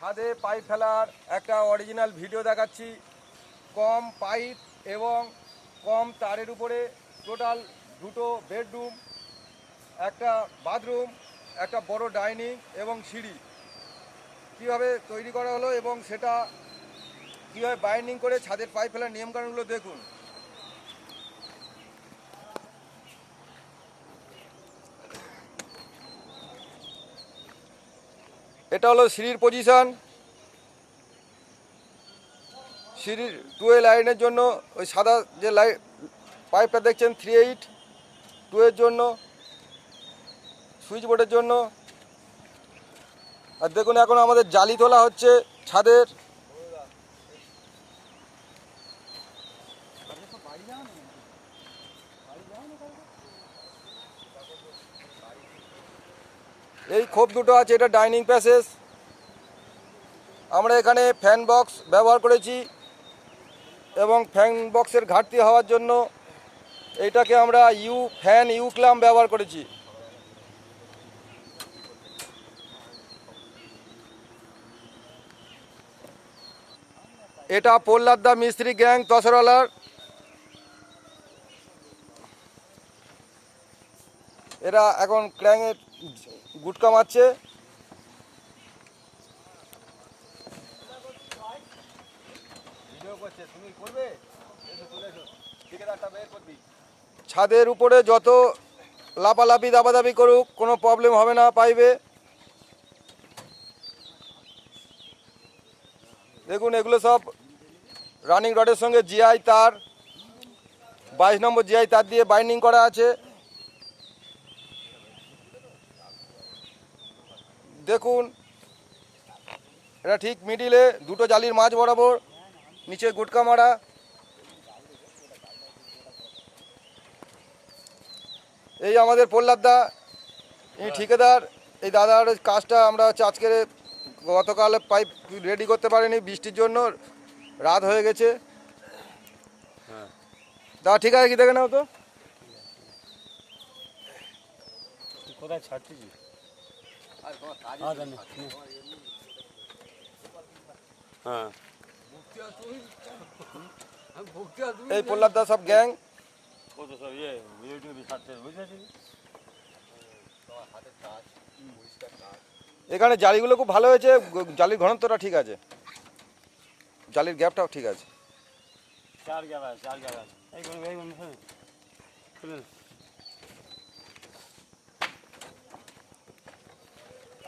ছাদে পাইপ ফেলার একটা অরিজিনাল ভিডিও দেখাচ্ছি। কম পাইপ এবং কম তারের উপরে টোটাল দুটো বেডরুম একটা বাথরুম একটা বড় ডাইনিং এবং সিঁড়ি। কীভাবে তৈরি করা হলো এবং সেটা কীভাবে বাইন্ডিং করে ছাদের পাইপ ফেলার নিয়মকানুনগুলো দেখুন। এটা হলো সিঁড়ির পজিশান সিঁড়ির টুয়ে লাইনের জন্য ওই সাদা যে লাইট পাইপটা দেখছেন থ্রি এইট টুয়ের জন্য সুইচ বোর্ডের জন্য। আর দেখুন, এখন আমাদের জালি তোলা হচ্ছে ছাদের। এই খোপ দুটো আছে, এটা ডাইনিং প্যাসেজ আমরা এখানে ফ্যান বক্স ব্যবহার করেছি এবং ফ্যান বক্সের ঘাটতি হওয়ার জন্য এইটাকে আমরা ইউ ফ্যান ইউ ক্লাম ব্যবহার করেছি। এটা পোল্লাদ্দা মিস্ত্রি গ্যাং তসরওয়ালার এরা এখন ক্র্যাঙে গুটকা মারছে। ছাদের উপরে যত লাপালাপি দাবাদাবি করুক কোনো প্রবলেম হবে না পাইবে। দেখুন এগুলো সব রানিং রডের সঙ্গে জিআই তার বাইশ নম্বর জিআই তার দিয়ে বাইন্ডিং করা আছে। দেখুন এটা ঠিক মিডিলে দুটো জালির মাছ বরাবর নিচে গুটকা মারা। এই আমাদের প্রহ্লাদদা এই ঠিকাদার এই দাদার কাজটা আমরা হচ্ছে আজকে গতকাল পাইপ রেডি করতে পারিনি বৃষ্টির জন্য রাত হয়ে গেছে। দা ঠিক আছে কি দেখে নাও তো? কোথায় ছাড়তেছি হ্যাঁ এই প্রহ্লাদদা সব গ্যাং? ও সব ইয়ে বুঝতে পারছি এখানে জালিগুলো খুব ভালো হয়েছে জালির ঘনত্বটা ঠিক আছে। জালির গ্যাপটাও ঠিক আছে। চার জায়গা আছে চার জায়গা আছে এই কোন এই কোন শুনুন শুনুন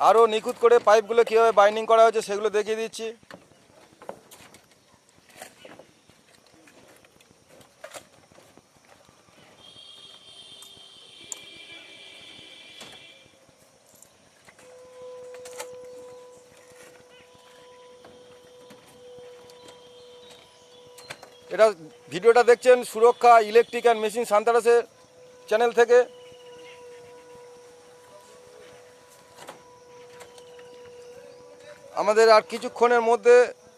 আরও নিখুঁত করে পাইপগুলো কীভাবে বাইন্ডিং করা হয়েছে সেগুলো দেখিয়ে দিচ্ছি। এটা ভিডিওটা দেখছেন সুরক্ষা ইলেকট্রিক অ্যান্ড মেশিন সান্তারাসের চ্যানেল থেকে। আমাদের আর কিছুক্ষণের মধ্যে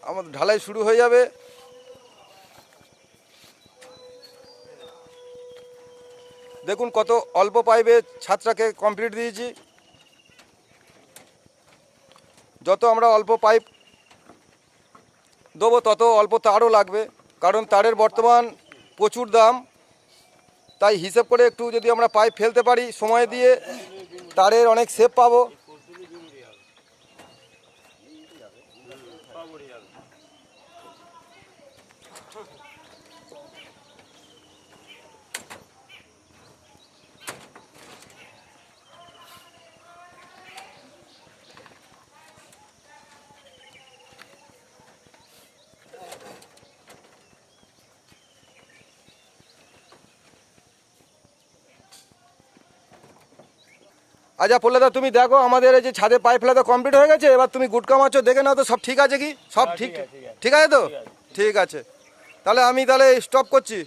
আমাদের ঢালাই শুরু হয়ে যাবে। দেখুন কত অল্প পাইপে ছাত্রাকে কমপ্লিট দিয়েছি। যত আমরা অল্প পাইপ দেবো, তত অল্প তারও লাগবে। কারণ তারের বর্তমান প্রচুর দাম। তাই হিসেব করে একটু যদি আমরা পাইপ ফেলতে পারি সময় দিয়ে, তারের অনেক সেভ পাবো। আচ্ছা পল্লাদা তুমি দেখো আমাদের এই যে ছাদে পাইপ তো কমপ্লিট হয়ে গেছে এবার তুমি গুটকা মারছো দেখে নাও তো সব ঠিক আছে কি? সব হ্যাঁ, ঠিক। ঠিক আছে তো? ঠিক আছে। তাহলে আমি তাহলে স্টপ করছি।